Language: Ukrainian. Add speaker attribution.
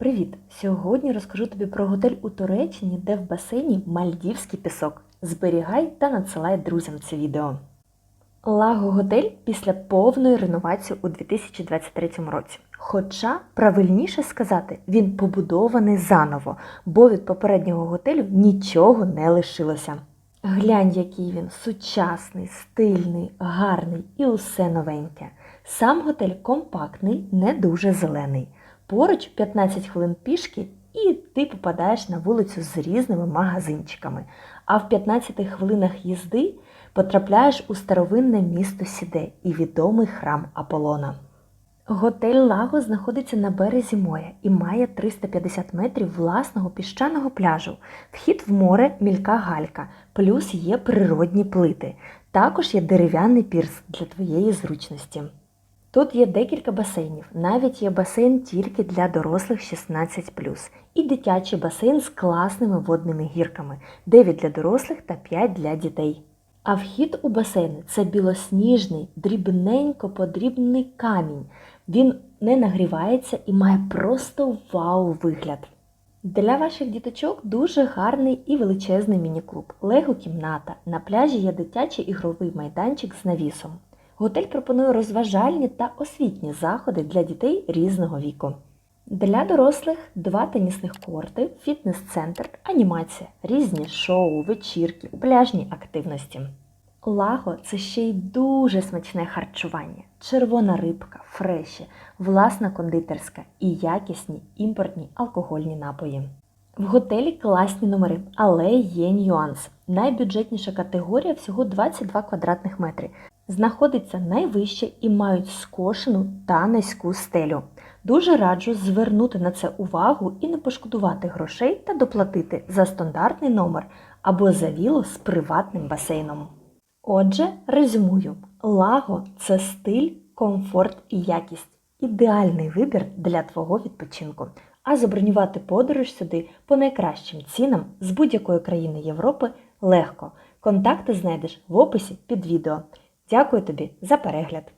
Speaker 1: Привіт! Сьогодні розкажу тобі про готель у Туреччині, де в басейні мальдівський пісок. Зберігай та надсилай друзям це відео. Лаго готель після повної реновації у 2023 році. Хоча правильніше сказати, він побудований заново, бо від попереднього готелю нічого не лишилося. Глянь, який він сучасний, стильний, гарний і усе новеньке. Сам готель компактний, не дуже зелений. Поруч 15 хвилин пішки, і ти попадаєш на вулицю з різними магазинчиками. А в 15 хвилинах їзди потрапляєш у старовинне місто Сіде і відомий храм Аполлона. Готель Лаго знаходиться на березі моря і має 350 метрів власного піщаного пляжу. Вхід в море мілька галька, плюс є природні плити. Також є дерев'яний пірс для твоєї зручності. Тут є декілька басейнів, навіть є басейн тільки для дорослих 16 і дитячий басейн з класними водними гірками 9 для дорослих та 5 для дітей. А вхід у басейн це білосніжний, дрібненько подрібний камінь. Він не нагрівається і має просто вау вигляд. Для ваших діточок дуже гарний і величезний міні-клуб, лего-кімната. На пляжі є дитячий ігровий майданчик з навісом. Готель пропонує розважальні та освітні заходи для дітей різного віку. Для дорослих два тенісних корти, фітнес-центр, анімація, різні шоу, вечірки, пляжні активності. Лаго це ще й дуже смачне харчування, червона рибка, фреші, власна кондитерська і якісні імпортні алкогольні напої. В готелі класні номери, але є нюанс. Найбюджетніша категорія всього 22 квадратних метри. Знаходиться найвище і мають скошену та низьку стелю. Дуже раджу звернути на це увагу і не пошкодувати грошей та доплатити за стандартний номер або за віло з приватним басейном. Отже, резюмую: лаго це стиль, комфорт і якість. Ідеальний вибір для твого відпочинку. А забронювати подорож сюди по найкращим цінам з будь-якої країни Європи легко. Контакти знайдеш в описі під відео. Дякую тобі за перегляд!